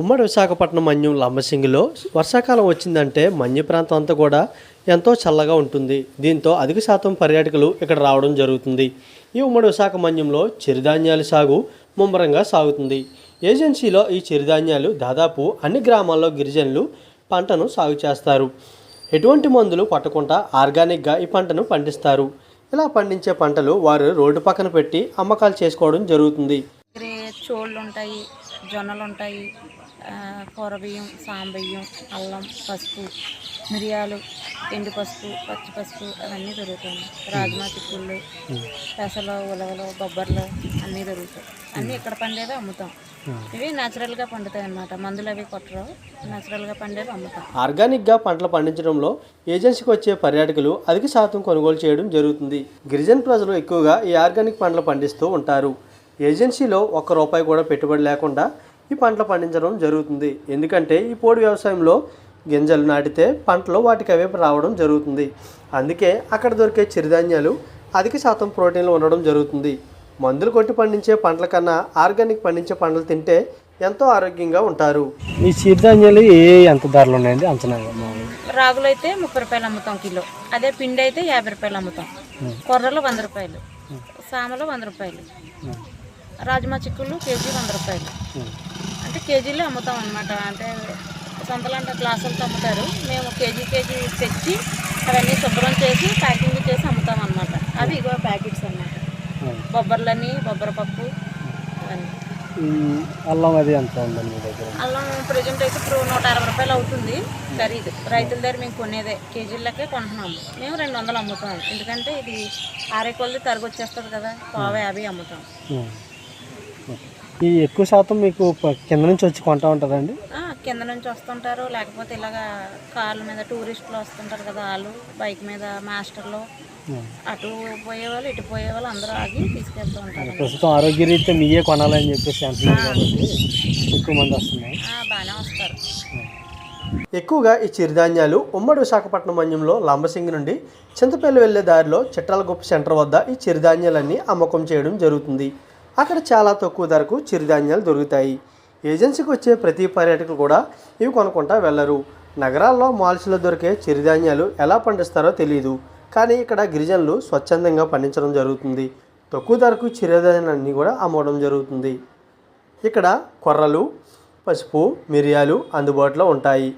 ఉమ్మడి విశాఖపట్నం మన్యం లంబసింగిలో వర్షాకాలం వచ్చిందంటే మన్య ప్రాంతం అంతా కూడా ఎంతో చల్లగా ఉంటుంది. దీంతో అధిక శాతం పర్యాటకులు ఇక్కడ రావడం జరుగుతుంది. ఈ ఉమ్మడి విశాఖ మన్యంలో చిరుధాన్యాల సాగు ముమ్మరంగా సాగుతుంది. ఏజెన్సీలో ఈ చిరుధాన్యాలు దాదాపు అన్ని గ్రామాల్లో గిరిజనులు పంటను సాగు చేస్తారు. ఎటువంటి మందులు పట్టకుండా ఆర్గానిక్గా ఈ పంటను పండిస్తారు. ఇలా పండించే పంటలు వారు రోడ్డు పక్కన పెట్టి అమ్మకాలు చేసుకోవడం జరుగుతుంది. చోళ్ళు ఉంటాయి. జొన్నలు ఉంటాయి ఆ, కూర బియ్యం సాంబియ్యం అల్లం పసుపు మిరియాలు ఎండు పసుపు పచ్చి పసుపు అవన్నీ దొరుకుతాయి. రాజ్మా చిక్కుళ్ళు పెసలు ఉలవలు బొబ్బర్లు అన్నీ దొరుకుతాయి. అన్నీ ఇక్కడ పండేవి అమ్ముతాం. ఇవి న్యాచురల్గా పండుతాయి అన్నమాట మందులు అవి కొట్టరు. న్యాచురల్గా పండేవి అమ్ముతాం. ఆర్గానిక్గా పంటలు పండించడంలో ఏజెన్సీకి వచ్చే పర్యాటకులు అధిక శాతం కొనుగోలు చేయడం జరుగుతుంది. గిరిజన ప్రజలు ఎక్కువగా ఈ ఆర్గానిక్ పంటలు పండిస్తూ ఉంటారు. ఏజెన్సీలో ఒక్క రూపాయి కూడా పెట్టుబడి లేకుండా ఈ పంటలు పండించడం జరుగుతుంది. ఎందుకంటే ఈ పోడు వ్యవసాయంలో గింజలు నాటితే పంటలు వాటికి అవే రావడం జరుగుతుంది. అందుకే అక్కడ దొరికే చిరుధాన్యాలు అధిక శాతం ప్రోటీన్లు ఉండడం జరుగుతుంది. మందులు కొట్టి పండించే పంటల కన్నా ఆర్గానిక్ పండించే పంటలు తింటే ఎంతో ఆరోగ్యంగా ఉంటారు. ఈ చిరుధాన్యాలు ఏ ఎంత ధరలు ఉన్నాయండి? అంచనా? రాగులు అయితే ముప్పై రూపాయలు అమ్ముతాం కిలో. అదే పిండి అయితే యాభై రూపాయలు అమ్ముతాం. కొర్రలు వంద రూపాయలు. సామలు వంద రూపాయలు. రాజ్మా చిక్కులు కేజీ వంద రూపాయలు. అంటే కేజీలో అమ్ముతాం అనమాట అంటే సొంతలు అంటే గ్లాసులతో అమ్ముతారు. మేము కేజీ కేజీ తెచ్చి అవన్నీ శుభ్రం చేసి ప్యాకింగ్ చేసి అమ్ముతాం అనమాట అవి ఇగో ప్యాకెట్స్ అన్నమాట. బొబ్బర్లని బొబ్బర పప్పు అల్లం అది ఎంత ఉందండి దగ్గర? అల్లం ప్రజెంట్ అయితే ఇప్పుడు నూట అరవై రూపాయలు అవుతుంది. ఖరీదు రైతుల దగ్గర మేము కొనేదే. కేజీలకే కొంటున్నాము. మేము రెండు వందలు అమ్ముతాం ఎందుకంటే ఇది ఆరే కొలది తరిగి వచ్చేస్తుంది కదా. పావు యాభై అమ్ముతాం. ఈ ఎక్కువ శాతం మీకు కింద నుంచి వచ్చి కొంటా ఉంటుందండి కింద నుంచి వస్తుంటారు. లేకపోతే ఇలాగా కార్ల మీద టూరిస్టులు వస్తుంటారు కదా వాళ్ళు బైక్ మీద మాస్టర్లు. అటు పోయేవాళ్ళు ఇటు పోయేవాళ్ళు అందరూ ఆగి తీసుకెళ్తూ ఉంటారు. ప్రస్తుతం ఆరోగ్యరీత్యా మీయే కొనాలని చెప్పేసి అంటున్నారు కాబట్టి ఎక్కువ మంది వస్తున్నాయి. ఆ, బాగానే వస్తారు. ఎక్కువగా ఈ చిరుధాన్యాలు ఉమ్మడి విశాఖపట్నం మన్యంలో లంబసింగి నుండి చింతపల్లి వెళ్ళే దారిలో చిట్టాలగుప్ప సెంటర్ వద్ద ఈ చిరుధాన్యాలన్నీ అమ్మకం చేయడం జరుగుతుంది. అక్కడ చాలా తక్కువ ధరకు చిరుధాన్యాలు దొరుకుతాయి. ఏజెన్సీకి వచ్చే ప్రతి పర్యాటకులు కూడా ఇవి కొనుక్కుంటా వెళ్ళరు నగరాల్లో మాల్స్లో దొరికే చిరుధాన్యాలు ఎలా పండిస్తారో తెలియదు కానీ ఇక్కడ గిరిజనులు స్వచ్ఛందంగా పండించడం జరుగుతుంది. తక్కువ ధరకు చిరుధాన్యాలన్నీ కూడా అమ్మడం జరుగుతుంది. ఇక్కడ కొర్రలు పసుపు మిరియాలు అందుబాటులో ఉంటాయి.